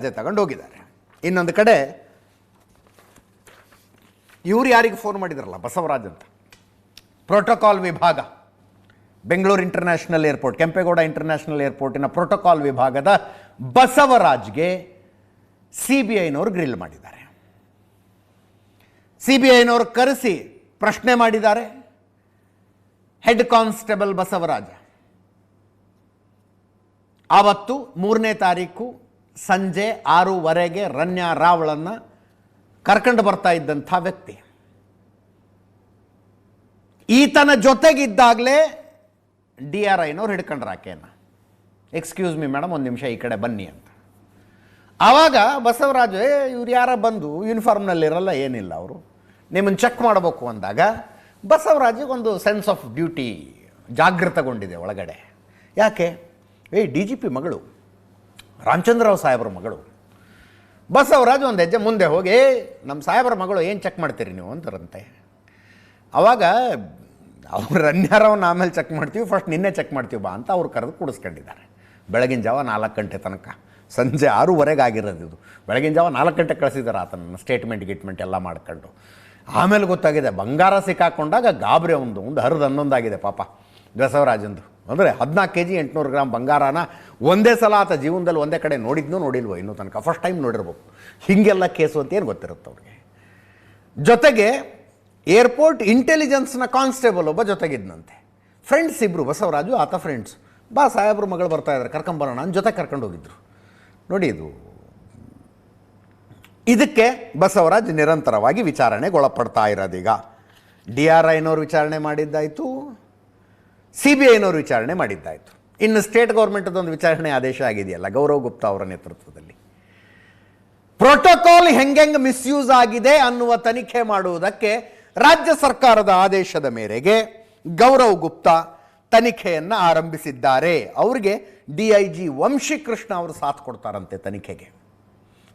ಅದೇ ತಗೊಂಡು ಹೋಗಿದ್ದಾರೆ ಇನ್ನೊಂದು ಕಡೆ ಇವ್ರು ಯಾರಿಗೆ ಫೋನ್ ಮಾಡಿದಾರಲ್ಲ? ಬಸವರಾಜ್ ಅಂತ. ಪ್ರೋಟೋಕಾಲ್ ವಿಭಾಗ. Bengaluru international airport Kempegowda international ಏರ್ಪೋರ್ಟಿನ protocol ವಿಭಾಗದ ಬಸವರಾಜ್ಗೆ ಸಿ ಬಿ ಐನವರು ಗ್ರಿಲ್ ಮಾಡಿದ್ದಾರೆ. ಸಿ ಬಿ ಐನವರು ಕರೆಸಿ ಪ್ರಶ್ನೆ ಮಾಡಿದ್ದಾರೆ. Head constable Basavaraja. ಆವತ್ತು ಮೂರನೇ ತಾರೀಕು ಸಂಜೆ ಆರೂವರೆಗೆ ರನ್ಯಾ ರಾವಳನ್ನು ಕರ್ಕೊಂಡು ಬರ್ತಾ ಇದ್ದಂಥ ವ್ಯಕ್ತಿ. ಈತನ ಜೊತೆಗಿದ್ದಾಗಲೇ ಡಿ ಆರ್ ಐನವ್ರು ಹಿಡ್ಕೊಂಡ್ರು ಆಕೆಯನ್ನು. ಎಕ್ಸ್ಕ್ಯೂಸ್ ಮಿ ಮೇಡಮ್ ಒಂದು ನಿಮಿಷ ಈ ಕಡೆ ಬನ್ನಿ ಅಂತ. ಆವಾಗ ಬಸವರಾಜು ಇವ್ರು ಯಾರ ಬಂದು ಯೂನಿಫಾರ್ಮ್ನಲ್ಲಿರಲ್ಲ ಏನಿಲ್ಲ ಅವರು. ನಿಮ್ಮನ್ನು ಚೆಕ್ ಮಾಡಬೇಕು ಅಂದಾಗ ಬಸವರಾಜಿಗೆ ಒಂದು ಸೆನ್ಸ್ ಆಫ್ ಡ್ಯೂಟಿ ಜಾಗೃತಗೊಂಡಿದೆ ಒಳಗಡೆ. ಯಾಕೆ? ಏ, ಡಿ ಜಿ ಪಿ ಮಗಳು ರಾಮಚಂದ್ರರಾವ್ ಸಾಹೇಬ್ರ ಮಗಳು. ಬಸವರಾಜ್ ಒಂದು ಹೆಜ್ಜೆ ಮುಂದೆ ಹೋಗಿ ನಮ್ಮ ಸಾಹೇಬ್ರ ಮಗಳು ಏನು ಚೆಕ್ ಮಾಡ್ತೀರಿ ನೀವು? ಅಂತಾರಂತೆ. ಅವಾಗ ಅವ್ರು ಅನ್ಯಾರವನ್ನ ಆಮೇಲೆ ಚೆಕ್ ಮಾಡ್ತೀವಿ, ಫಸ್ಟ್ ನಿನ್ನೆ ಚೆಕ್ ಮಾಡ್ತೀವಿ, ಬಾ ಅಂತ ಅವ್ರು ಕರೆದು ಕೂಡಿಸ್ಕೊಂಡಿದ್ದಾರೆ. ಬೆಳಗಿನ ಜಾವ ನಾಲ್ಕು ಗಂಟೆ ತನಕ. ಸಂಜೆ ಆರೂವರೆಗೆ ಆಗಿರೋದು ಇದು. ಬೆಳಗಿನ ಜಾವ ನಾಲ್ಕು ಗಂಟೆ ಕಳಿಸಿದ್ದಾರೆ ಆತನ ಸ್ಟೇಟ್ಮೆಂಟ್ ಗಿಟ್ಮೆಂಟ್ ಎಲ್ಲ ಮಾಡ್ಕೊಂಡು. ಆಮೇಲೆ ಗೊತ್ತಾಗಿದೆ, ಬಂಗಾರ ಸಿಕ್ಕಾಕೊಂಡಾಗ ಗಾಬರಿ ಒಂದು ಒಂದು ಹರಿದು ಹನ್ನೊಂದಾಗಿದೆ ಪಾಪ. ಬಸವರಾಜಂದು ಅಂದರೆ ಹದಿನಾಲ್ಕು ಕೆ ಜಿ ಎಂಟುನೂರು ಗ್ರಾಮ್ ಬಂಗಾರನ ಒಂದೇ ಸಲ ಆತ ಜೀವನದಲ್ಲಿ ಒಂದೇ ಕಡೆ ನೋಡಿದ್ನೂ ನೋಡಿಲ್ವೋ ಇನ್ನೂ ತನಕ. ಫಸ್ಟ್ ಟೈಮ್ ನೋಡಿರ್ಬೋದು. ಹೀಗೆಲ್ಲ ಕೇಸು ಅಂತ ಏನು ಗೊತ್ತಿರುತ್ತೆ ಅವ್ರಿಗೆ ಜೊತೆಗೆ ಏರ್ಪೋರ್ಟ್ ಇಂಟೆಲಿಜೆನ್ಸ್ನ ಕಾನ್ಸ್ಟೇಬಲ್ ಒಬ್ಬ ಜೊತೆಗಿದ್ನಂತೆ. ಫ್ರೆಂಡ್ಸ್ ಇಬ್ಬರು ಬಸವರಾಜು, ಆತ ಫ್ರೆಂಡ್ಸ್ ಬಾ ಸಾಹೇಬ್ರ, ಮಗಳು ಬರ್ತಾ ಇದ್ದಾರೆ ಕರ್ಕೊಂಬರೋಣ ಅಂತ ಜೊತೆ ಕರ್ಕೊಂಡು ಹೋಗಿದ್ರು. ನೋಡಿ ಇದು. ಇದಕ್ಕೆ ಬಸವರಾಜ್ ನಿರಂತರವಾಗಿ ವಿಚಾರಣೆಗೊಳಪಡ್ತಾ ಇರೋದೀಗ. ಡಿ ಆರ್ ಐನವ್ರು ವಿಚಾರಣೆ ಮಾಡಿದ್ದಾಯಿತು. ಸಿ ಬಿ ಐನವರು ವಿಚಾರಣೆ ಮಾಡಿದ್ದಾಯಿತು. ಇನ್ನು ಸ್ಟೇಟ್ ಗೌರ್ಮೆಂಟದೊಂದು ವಿಚಾರಣೆ ಆದೇಶ ಆಗಿದೆಯಲ್ಲ, ಗೌರವ್ ಗುಪ್ತಾ ಅವರ ನೇತೃತ್ವದಲ್ಲಿ. ಪ್ರೋಟೋಕಾಲ್ ಹೆಂಗೆಂಗೆ ಮಿಸ್ಯೂಸ್ ಆಗಿದೆ ಅನ್ನುವ ತನಿಖೆ ಮಾಡುವುದಕ್ಕೆ ರಾಜ್ಯ ಸರ್ಕಾರದ ಆದೇಶದ ಮೇರೆಗೆ ಗೌರವ್ ಗುಪ್ತಾ ತನಿಖೆಯನ್ನು ಆರಂಭಿಸಿದ್ದಾರೆ. ಅವರಿಗೆ ಡಿ ಐ ಜಿ ವಂಶಿಕೃಷ್ಣ ಅವರು ಸಾಥ್ ಕೊಡ್ತಾರಂತೆ ತನಿಖೆಗೆ.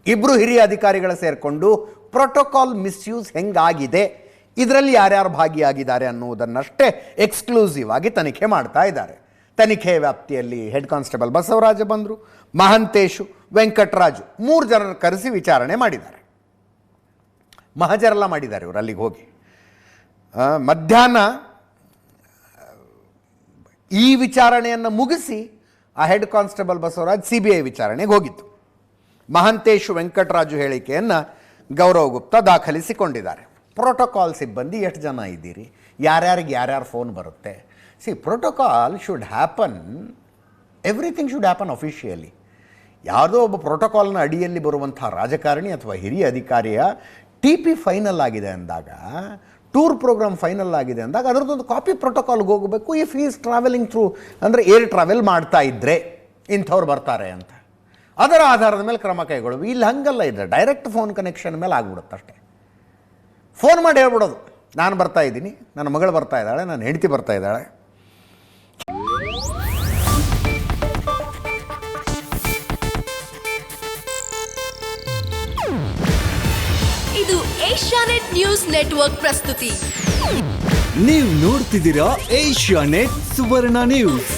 ಇಬ್ಬರು ಹಿರಿಯ ಅಧಿಕಾರಿಗಳ ಸೇರಿಕೊಂಡು ಪ್ರೋಟೋಕಾಲ್ ಮಿಸ್ಯೂಸ್ ಹೆಂಗಾಗಿದೆ ಇದರಲ್ಲಿ ಯಾರ್ಯಾರು ಭಾಗಿಯಾಗಿದ್ದಾರೆ ಅನ್ನುವುದನ್ನಷ್ಟೇ ಎಕ್ಸ್ಕ್ಲೂಸಿವ್ ಆಗಿ ತನಿಖೆ ಮಾಡ್ತಾ ಇದ್ದಾರೆ. ತನಿಖೆ ವ್ಯಾಪ್ತಿಯಲ್ಲಿ ಹೆಡ್ ಕಾನ್ಸ್ಟೇಬಲ್ ಬಸವರಾಜ ಬಂದರು, ಮಹಂತೇಶು, ವೆಂಕಟರಾಜು ಮೂರು ಜನರನ್ನು ಕರೆಸಿ ವಿಚಾರಣೆ ಮಾಡಿದ್ದಾರೆ. ಮಹಜರೆಲ್ಲ ಮಾಡಿದ್ದಾರೆ ಇವರು ಅಲ್ಲಿಗೆ ಹೋಗಿ. ಮಧ್ಯಾಹ್ನ, ಈ ವಿಚಾರಣೆಯನ್ನು ಮುಗಿಸಿ ಆ head constable Basavaraj C B I ವಿಚಾರಣೆಗೆ ಹೋಗಿತ್ತು ಮಹಂತೇಶು, ವೆಂಕಟರಾಜು ಹೇಳಿಕೆಯನ್ನು ಗೌರವ್ ಗುಪ್ತಾ ದಾಖಲಿಸಿಕೊಂಡಿದ್ದಾರೆ. ಪ್ರೋಟೋಕಾಲ್ ಸಿಬ್ಬಂದಿ ಎಷ್ಟು ಜನ ಇದ್ದೀರಿ? ಯಾರ್ಯಾರಿಗೆ ಯಾರ್ಯಾರು ಫೋನ್ ಬರುತ್ತೆ? See protocol should happen everything should happen officially ಯಾವುದೋ ಒಬ್ಬ ಪ್ರೋಟೋಕಾಲ್ನ ಅಡಿಯಲ್ಲಿ ಬರುವಂಥ ರಾಜಕಾರಣಿ ಅಥವಾ ಹಿರಿಯ ಅಧಿಕಾರಿಯ ಟಿ ಪಿ ಫೈನಲ್ ಆಗಿದೆ ಅಂದಾಗ ಟೂರ್ ಪ್ರೋಗ್ರಾಮ್ ಫೈನಲ್ ಆಗಿದೆ ಅಂದಾಗ ಅದರದ್ದೊಂದು ಕಾಪಿ ಪ್ರೋಟೋಕಾಲ್ಗೆ ಹೋಗಬೇಕು ಇಫ್ ಈಸ್ ಟ್ರಾವೆಲಿಂಗ್ ಥ್ರೂ ಅಂದರೆ ಏರ್ ಟ್ರಾವೆಲ್ ಮಾಡ್ತಾ ಇದ್ದರೆ ಇಂಥವ್ರು ಬರ್ತಾರೆ ಅಂತ. ಅದರ ಆಧಾರದ ಮೇಲೆ ಕ್ರಮ ಕೈಗೊಳ್ಳುವ ಇಲ್ಲಿ ಹಂಗಲ್ಲ, ಇದೆ ಡೈರೆಕ್ಟ್ ಫೋನ್ ಕನೆಕ್ಷನ್ ಮೇಲೆ ಆಗ್ಬಿಡುತ್ತೆ ಅಷ್ಟೇ. ಫೋನ್ ಮಾಡಿ ಹೇಳ್ಬಿಡೋದು. ನಾನು ಬರ್ತಾ ಇದ್ದೀನಿ ನನ್ನ ಮಗಳು ಬರ್ತಾ ಇದ್ದಾಳೆ ನನ್ನ ಹೆಂಡತಿ ಬರ್ತಾ ಇದ್ದಾಳೆ. ಇದು ಏಷ್ಯಾನೆಟ್ ನ್ಯೂಸ್ ನೆಟ್ವರ್ಕ್ ಪ್ರಸ್ತುತಿ. ನೀವು ನೋಡ್ತಿದ್ದೀರಾ ಏಷ್ಯಾ ನೆಟ್ ಸುವರ್ಣ ನ್ಯೂಸ್.